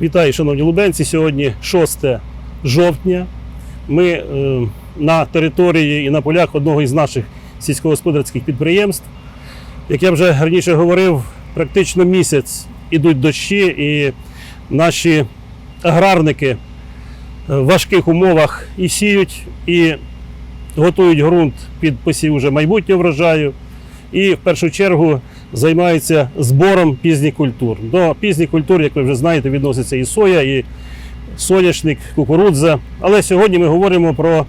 Вітаю, шановні лубенці. Сьогодні 6 жовтня. Ми е, на території і на полях одного із наших сільськогосподарських підприємств. Як я вже раніше говорив, практично місяць ідуть дощі, і наші аграрники в важких умовах і сіють, і готують ґрунт під посів уже майбутнього врожаю. І в першу чергу займаються збором пізніх культур. До пізніх культур, як ви вже знаєте, відноситься і соя, і соняшник, кукурудза. Але сьогодні ми говоримо про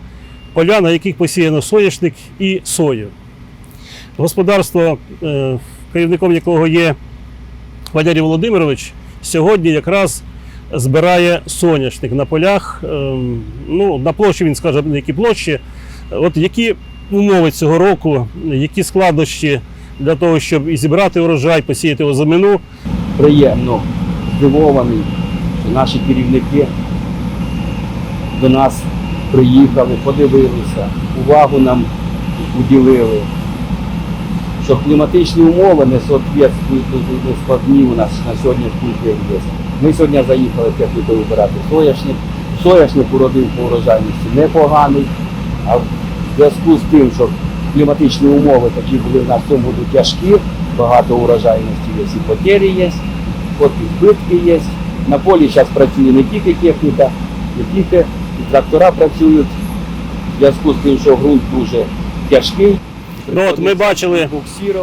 поля, на яких посіяно соняшник і сою. Господарство, е, керівником якого є Валерій Володимирович, сьогодні якраз збирає соняшник на полях. ем, Ну, на площі він скаже, на які площі. От які умови цього року, які складнощі для того, щоб і зібрати урожай, посіяти озимину. приємно здивований, що наші керівники до нас приїхали, подивилися, увагу нам уділили, що кліматичні умови не соответствують складні у нас на сьогоднішній день є. Ми сьогодні заїхали технікою вибирати соняшник. Соняшник уродив по урожайності непоганий, а в зв'язку з тим, що кліматичні умови такі були в нас в цьому году тяжкі, багато урожайності є, і потері є, от і збитки є. На полі зараз працює не тільки техніка, не тільки і трактора працюють, в зв'язку з тим, що ґрунт дуже тяжкий. Ну, от ми бачили,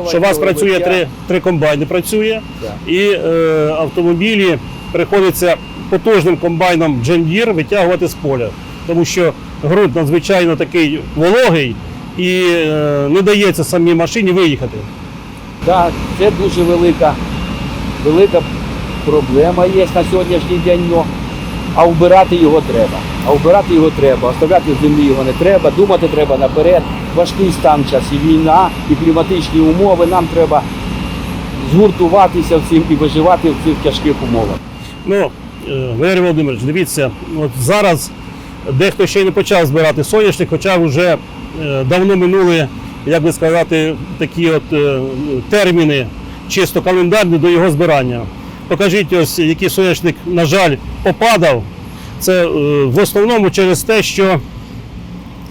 Що у вас працює три, три комбайни, працює, Так. і е, автомобілі приходиться потужним комбайном Deere витягувати з поля, тому що ґрунт надзвичайно такий вологий і е, не дається самій машині виїхати. Так, це дуже велика, велика проблема є на сьогоднішній день, а вбирати його треба. А вбирати його треба, оставляти в землі його не треба, думати треба наперед. Важкий стан час і війна, і кліматичні умови. Нам треба згуртуватися всім і виживати в цих тяжких умовах. Ну, е, Валерій Володимирович, дивіться, от зараз дехто ще й не почав збирати соняшник, хоча вже давно минули, як би сказати, такі от е, терміни чисто календарні до його збирання. Покажіть, ось який соняшник, на жаль, попадав. Це е, в основному через те, що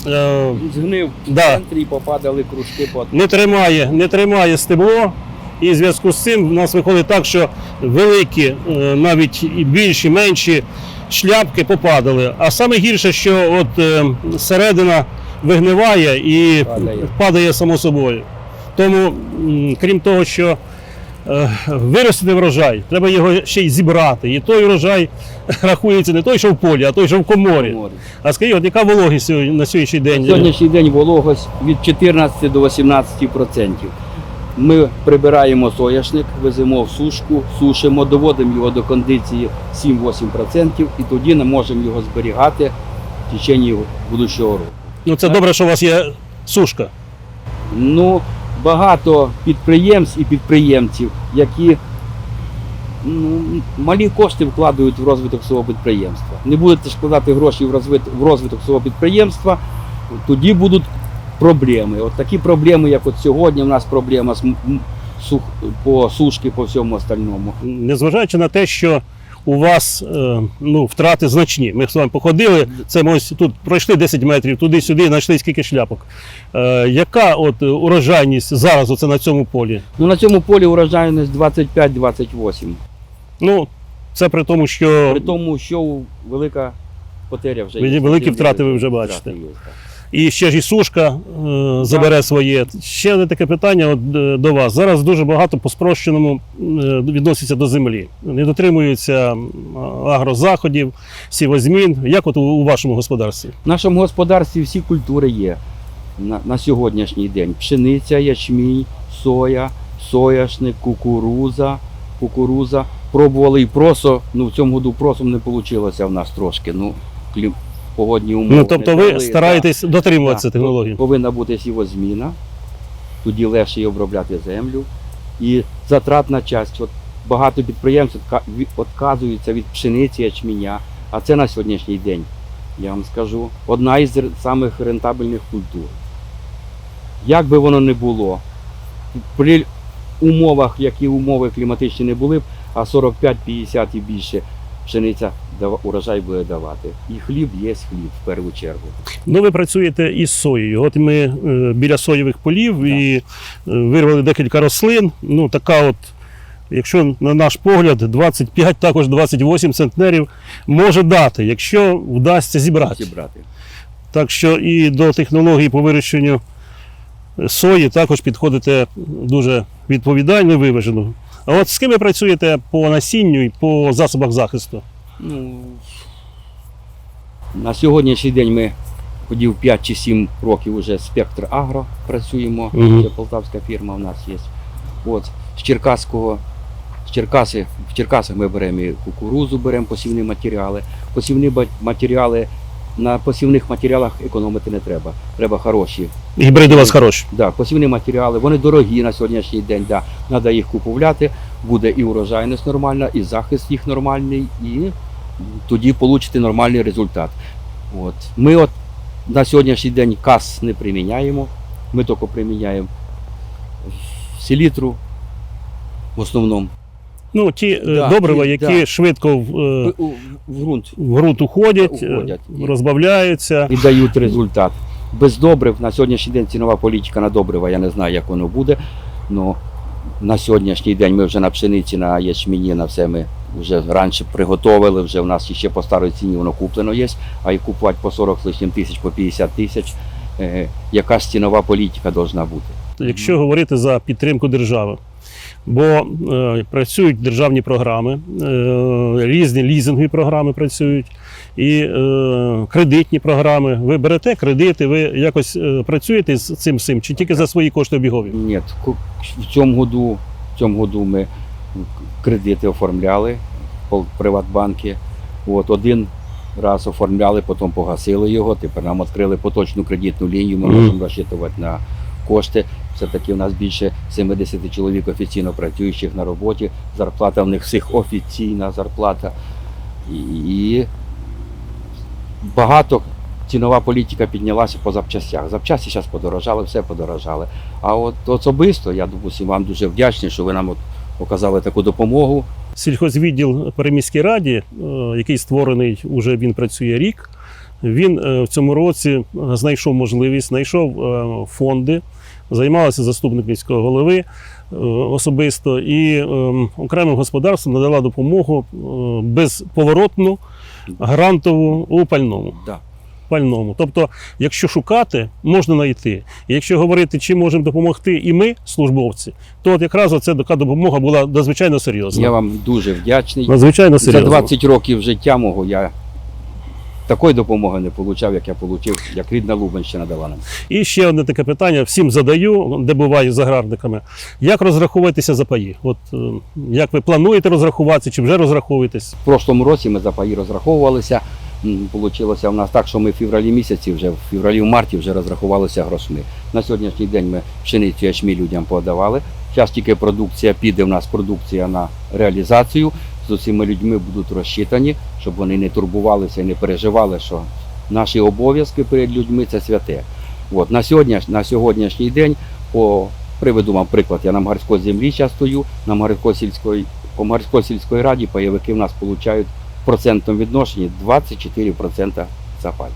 е, Згнив в центрі і попадали кружки не тримає, не тримає стебло. І в зв'язку з цим в нас виходить так, що великі, е, навіть і більші, менші шляпки попадали. А саме гірше, що от е, середина вигниває і Падає. падає само собою. Тому, м, крім того, що е, виростити врожай, треба його ще й зібрати. І той врожай рахується не той, що в полі, а той, що в коморі. морі. А скажіть, от яка вологість сьогодні- на сьогоднішній день? На сьогоднішній день вологость від 14 до 18 процентів. Ми прибираємо соняшник, веземо в сушку, сушимо, доводимо його до кондиції 7-8 процентів і тоді ми можемо його зберігати в течение будущого року. Ну це добре, що у вас є сушка. Ну, багато підприємств і підприємців, які ну, малі кошти вкладають в розвиток свого підприємства. Не будете ж вкладати гроші в розвиток свого підприємства, тоді будуть проблеми. От такі проблеми, як от сьогодні, у нас проблема по сушки, по всьому остальному. Незважаючи на те, що у вас е, ну, втрати значні. Ми з вами походили, це ми ось тут пройшли 10 метрів, туди-сюди, знайшли скільки шляпок. Е, яка от е, урожайність зараз оце на цьому полі? Ну, на цьому полі урожайність 25-28. Ну, це при тому, що При тому, що велика потеря вже є. великі втрати ви вже Втрати бачите. І ще ж і сушка е, забере своє. Ще одне таке питання от, е, до вас. Зараз дуже багато по спрощеному е, відноситься до землі. Не дотримуються агрозаходів, сівозмін. Як от у, у вашому господарстві? В нашому господарстві всі культури є на, на сьогоднішній день. Пшениця, ячмінь, соя, сояшник, кукуруза, кукуруза. Пробували і просо, ну в цьому году просом не вийшло в нас трошки. Ну, клім, погодні умови. Ну тобто ви дали, стараєтесь дотримуватися да. технології. Повинна бути сівозміна, тоді легше і обробляти землю. І затратна часть. От багато підприємств відказуються від пшениці ячменя, а це на сьогоднішній день, я вам скажу, одна із самих рентабельних культур. Як би воно не було, при умовах, які умови кліматичні не були б, а 45-50 і більше пшениця урожай буде давати. І хліб є хліб в першу чергу. Ну, ви працюєте із соєю. От ми е, біля соєвих полів і е, вирвали декілька рослин. Ну, така от, якщо на наш погляд, 25, також 28 центнерів може дати, якщо вдасться зібрати. Зібрати. Так що і до технології по вирощенню сої також підходите дуже відповідально і виважено. А от з ким ви працюєте по насінню і по засобах захисту? Ну, на сьогоднішній день ми ходів 5 чи 7 років вже Спектр Агро працюємо. Це полтавська фірма в нас є. От, з Черкаського, з Черкаси, в Черкасах ми беремо і кукурузу, беремо посівні матеріали. Посівні матеріали, на посівних матеріалах економити не треба. Треба хороші. Гібриди у вас хороші. Да, посівні матеріали, вони дорогі на сьогоднішній день. Да. Треба їх купувати, буде і урожайність нормальна, і захист їх нормальний, і тоді получите нормальний результат. От. Ми от на сьогоднішній день кас не приміняємо, ми тільки приміняємо селітру в основному. Ну, ті е, Да, добрива, ті- які да. швидко в, е, В ґрунт в ґрунт уходять, е, Уходять. розбавляються. і дають результат. Без добрив на сьогоднішній день цінова політика на добрива, я не знаю, як воно буде. Но на сьогоднішній день ми вже на пшениці, на ячміні, на все ми вже раніше приготовили, вже у нас ще по старій ціні воно куплено є, а і купувати по 40 з лишнім тисяч, по 50 тисяч. Е, якась цінова політика повинна бути. якщо говорити за підтримку держави. Бо е, працюють державні програми, е, різні лізингові програми працюють, і е, кредитні програми. Ви берете кредити, ви якось е, працюєте з цим всім, чи тільки за свої кошти обігові? Ні, в цьому году, в цьому году ми кредити оформляли в Приватбанки. От один раз оформляли, потім погасили його. Тепер нам відкрили поточну кредитну лінію. Ми можемо розчитувати на кошти. Все-таки у нас більше 70 чоловік офіційно працюючих на роботі. Зарплата в них всіх офіційна зарплата. І, багато цінова політика піднялася по запчастях. Запчасті зараз подорожали, все подорожали. А от особисто я допустим, вам дуже вдячний, що ви нам от оказали таку допомогу. Сільхозвідділ при міській раді, е, який створений, уже він працює рік. Він е, в цьому році е, знайшов можливість, знайшов фонди, займалася заступник міського голови особисто і е, окремим господарствам надала допомогу безповоротну, грантову у пальному. Пальному. Тобто, якщо шукати, можна знайти. І якщо говорити, чи можемо допомогти і ми, службовці, то от якраз оця така допомога була надзвичайно серйозна. Я вам дуже вдячний. Надзвичайно За серйозно. 20 років життя мого я такої допомоги не отримав, як я отримав, як рідна Лубенщина дала нам. І ще одне таке питання всім задаю, де буваю з аграрниками. Як розраховуватися за паї? От е, як ви плануєте розрахуватися, чи вже розраховуєтесь? В прошлому році ми за паї розраховувалися. Получилося у нас так, що ми в февралі місяці, вже в февралі в марті вже розрахувалися грошми. На сьогоднішній день ми пшеницю ячмі людям подавали. Зараз тільки продукція піде, у нас продукція на реалізацію. З усіма людьми будуть розчитані, щоб вони не турбувалися і не переживали, що наші обов'язки перед людьми це святе. От, на, сьогодні, на сьогоднішній день по приведу вам приклад. Я на Мгарській землі зараз стою, на Мгарській сільської, по Мгарській сільської раді пайовики в нас получають в процентному відношенні 24% запаль.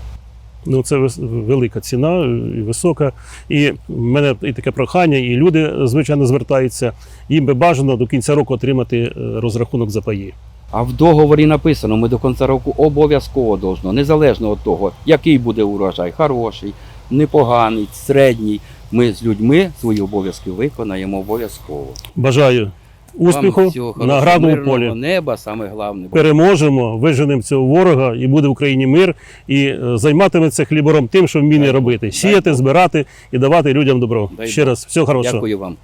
Ну, це велика ціна е, і висока. І в мене і таке прохання, і люди, звичайно, звертаються. Їм би бажано до кінця року отримати е, розрахунок за паї. А в договорі написано, ми до кінця року обов'язково должно, незалежно від того, який буде урожай, хороший, непоганий, середній. Ми з людьми свої обов'язки виконаємо обов'язково. Бажаю успіху Вам на градовому полі. неба, саме головне. переможемо, виженемо цього ворога, і буде в Україні мир, і е, займатиметься хлібором тим, що вміє робити: сіяти, збирати і давати людям добро. Дай Ще Бог. раз, всього хорошого. Дякую вам.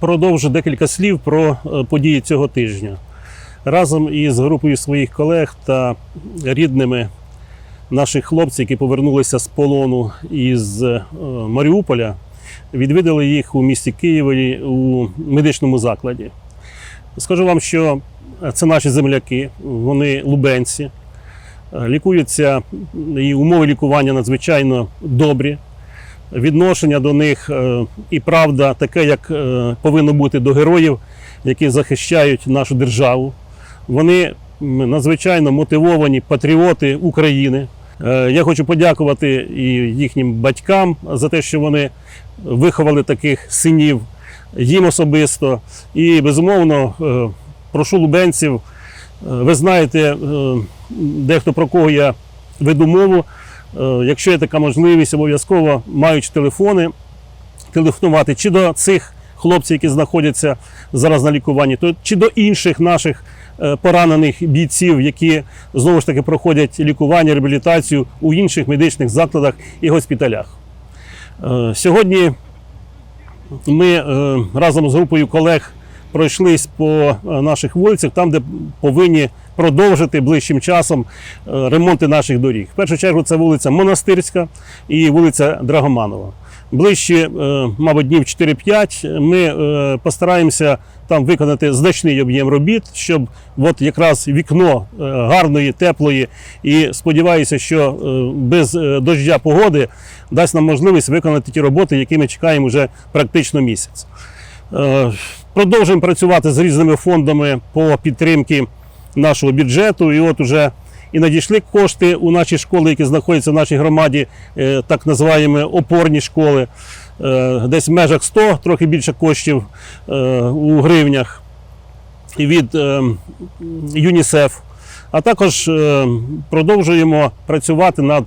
Продовжу декілька слів про е, події цього тижня. Разом із групою своїх колег та рідними наших хлопців, які повернулися з полону із е, Маріуполя, відвідали їх у місті Києві у медичному закладі. Скажу вам, що це наші земляки, вони лубенці, е, лікуються, і умови лікування надзвичайно добрі. Відношення до них е, і правда таке, як е, повинно бути до героїв, які захищають нашу державу. Вони надзвичайно мотивовані патріоти України. Е, Я хочу подякувати і їхнім батькам за те, що вони виховали таких синів, їм особисто. І безумовно е, прошу лубенців. е, Ви знаєте, е, дехто про кого я веду мову. Якщо є така можливість, обов'язково маючи телефони, телефонувати чи до цих хлопців, які знаходяться зараз на лікуванні, то чи до інших наших поранених бійців, які знову ж таки проходять лікування, реабілітацію у інших медичних закладах і госпіталях. Сьогодні ми е, разом з групою колег пройшлись по е, наших вулицях, там, де повинні продовжити ближчим часом е, ремонти наших доріг. В першу чергу це вулиця Монастирська і вулиця Драгоманова. Ближче, мабуть, днів 4-5 ми е, постараємося там виконати значний об'єм робіт, щоб от якраз вікно е, гарної, теплої і сподіваюся, що е, без дождя погоди дасть нам можливість виконати ті роботи, які ми чекаємо вже практично місяць. Продовжуємо працювати з різними фондами по підтримці нашого бюджету. І от уже і надійшли кошти у наші школи, які знаходяться в нашій громаді, е, так називаємо опорні школи. Е, Десь в межах 100, трохи більше коштів е, у гривнях від ЮНІСЕФ. А також продовжуємо працювати над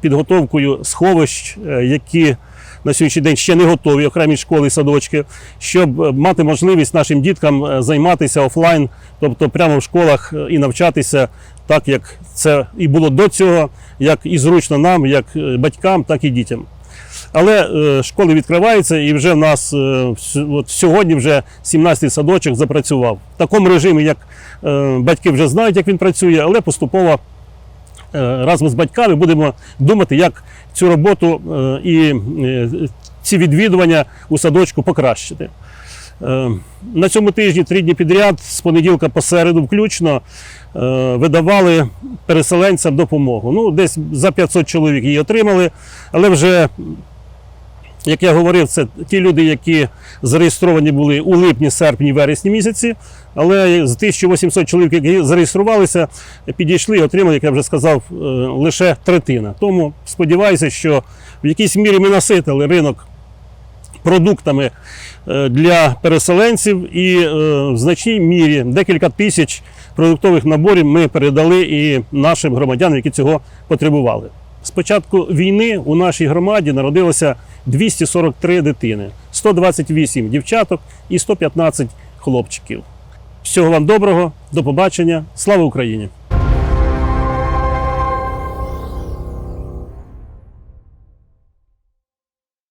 підготовкою сховищ, які на сьогоднішній день ще не готові, окремі школи садочки, щоб е, мати можливість нашим діткам е, займатися офлайн, тобто прямо в школах е, і навчатися так, як це і було до цього, як і зручно нам, як батькам, так і дітям. Але школи відкриваються, і вже в нас от сьогодні вже 17-й садочок запрацював. В такому режимі, як батьки вже знають, як він працює, але поступово разом з батьками будемо думати, як цю роботу е, і е, ці відвідування у садочку покращити. Е, На цьому тижні три дні підряд, з понеділка по середу включно, е, видавали переселенцям допомогу. Ну, десь за 500 чоловік її отримали, але вже, як я говорив, це ті люди, які зареєстровані були у липні, серпні, вересні місяці. Але з 1800 чоловік, які зареєструвалися, підійшли і отримали, як я вже сказав, е, лише третина. Тому сподіваюся, що в якійсь мірі ми наситили ринок продуктами е, для переселенців, і е, в значній мірі декілька тисяч продуктових наборів ми передали і нашим громадянам, які цього потребували. З початку війни у нашій громаді народилося 243 дитини, 128 дівчаток і 115 хлопчиків. Всього вам доброго, до побачення, слава Україні!